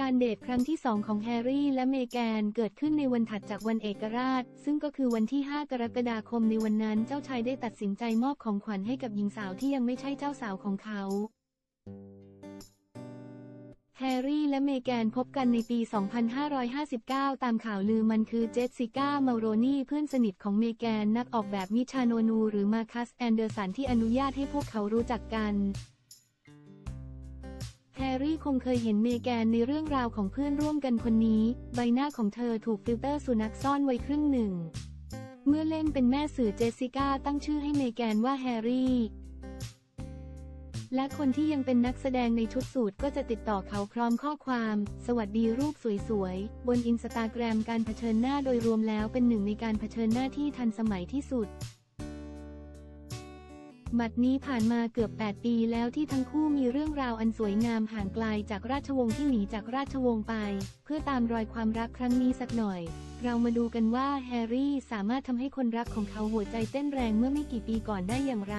การเดทครั้งที่สองของแฮร์รี่และเมแกนเกิดขึ้นในวันถัดจากวันเอกราช ซึ่งก็คือวันที่ 5 กรกฎาคมในวันนั้นเจ้าชายได้ตัดสินใจมอบของขวัญให้กับหญิงสาวที่ยังไม่ใช่เจ้าสาวของเขาแฮร์รี่และเมแกนพบกันในปี 2559 ตามข่าวลือมันคือเจสสิก้ามาโรนีเพื่อนสนิทของเมแกนนักออกแบบมิชาโนนู หรือมาคัสแอนเดอร์สันที่อนุญาตให้พวกเขารู้จักกัน แฮร์รี่คงเคยเห็นเมแกนในเรื่องราวของเพื่อนร่วมกันคนนี้ ใบหน้าของเธอถูกฟิลเตอร์สุนัขซ่อนไว้ครึ่งหนึ่ง เมื่อเล่นเป็นแม่สื่อเจสสิก้าตั้งชื่อให้เมแกนว่าแฮร์รี่ และคนที่ยังเป็นนักแสดงในชุดสูทก็จะติดต่อเขาพร้อมข้อความ สวัสดีรูปสวยๆ บนอินสตาแกรมการเผชิญหน้าโดยรวมแล้วเป็นหนึ่งในการเผชิญหน้าที่ทันสมัยที่สุด บัดนี้ผ่านมาเกือบ 8 ปีแล้วที่ทั้งคู่มีเรื่องราวอันสวยงามห่างไกลจากราชวงศ์ที่หนีจากราชวงศ์ไป เพื่อตามรอยความรักครั้งนี้สักหน่อย เรามาดูกันว่าแฮร์รี่สามารถทำให้คนรักของเขาหัวใจเต้นแรงเมื่อไม่กี่ปีก่อนได้อย่างไร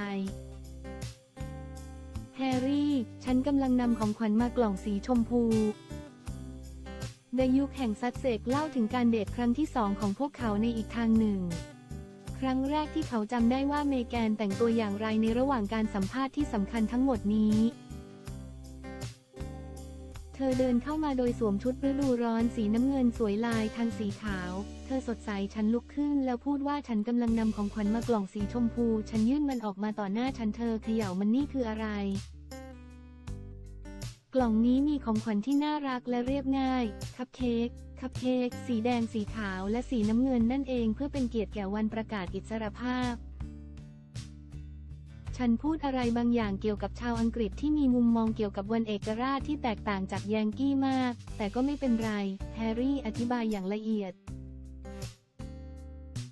แฮร์รี่ ฉันกำลังนำของขวัญมากล่องสีชมพูในยุคแห่งซัดเซกเล่าถึงการเดทครั้งที่สองของพวกเขาในอีกทางหนึ่ง ครั้งแรกที่เขาจำได้ว่าเมแกนแต่งตัวอย่างไรในระหว่างการสัมภาษณ์ที่สำคัญทั้งหมดนี้ เธอเดินเข้ามาโดยสวมชุดฤดูร้อนสีน้ำเงินสวยลายทางสีขาว เธอสดใสฉันลุกขึ้นแล้วพูดว่าฉันกำลังนำของขวัญมากล่องสีชมพู ฉันยื่นมันออกมาต่อหน้าฉันเธอเขย่ามันนี่คืออะไร กล่องนี้มีของขวัญที่น่ารักและเรียบง่าย คัพเค้ก คัพเค้ก สีแดง สีขาว และสีน้ำเงินนั่นเองเพื่อเป็นเกียรติแก่วันประกาศอิสรภาพ ฉันพูดอะไรบางอย่างเกี่ยวกับชาวอังกฤษที่มีมุมมองเกี่ยวกับวันเอกราชที่แตกต่างจากแยงกี้มาก แต่ก็ไม่เป็นไร แฮร์รี่อธิบายอย่างละเอียด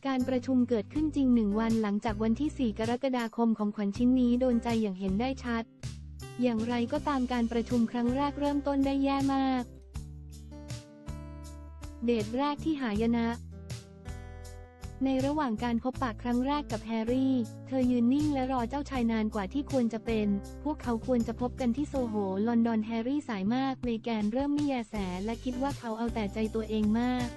การประชุมเกิดขึ้นจริงหนึ่งวันหลังจากวันที่ 4 กรกฎาคมของขวัญชิ้นนี้โดนใจอย่างเห็นได้ชัด อย่างไรก็ตามการประชุมครั้งแรกเริ่มต้นได้แย่มาก เดทแรกที่หายนะ ในระหว่างการพบปากครั้งแรกกับแฮร์รี่ เธอยืนนิ่งและรอเจ้าชายนานกว่าที่ควรจะเป็น พวกเขาควรจะพบกันที่โซโห ลอนดอนแฮร์รี่สายมากเมแกนเริ่มไม่แยแสและคิดว่าเขาเอาแต่ใจตัวเองมาก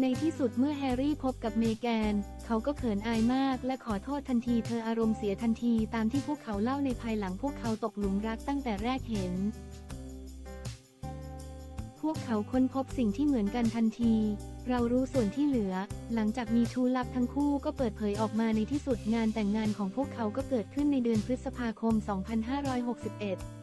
ในที่สุดเมื่อแฮร์รี่พบกับเมแกน เขาก็เขินอายมากและขอโทษทันทีเธออารมณ์เสียทันทีตามที่พวกเขาเล่าในภายหลังพวกเขาตกหลุมรักตั้งแต่แรกเห็น พวกเขาค้นพบสิ่งที่เหมือนกันทันที เรารู้ส่วนที่เหลือ หลังจากมีชูลับทั้งคู่ก็เปิดเผยออกมาในที่สุดงานแต่งงานของพวกเขาก็เกิดขึ้นในเดือนพฤษภาคม 2561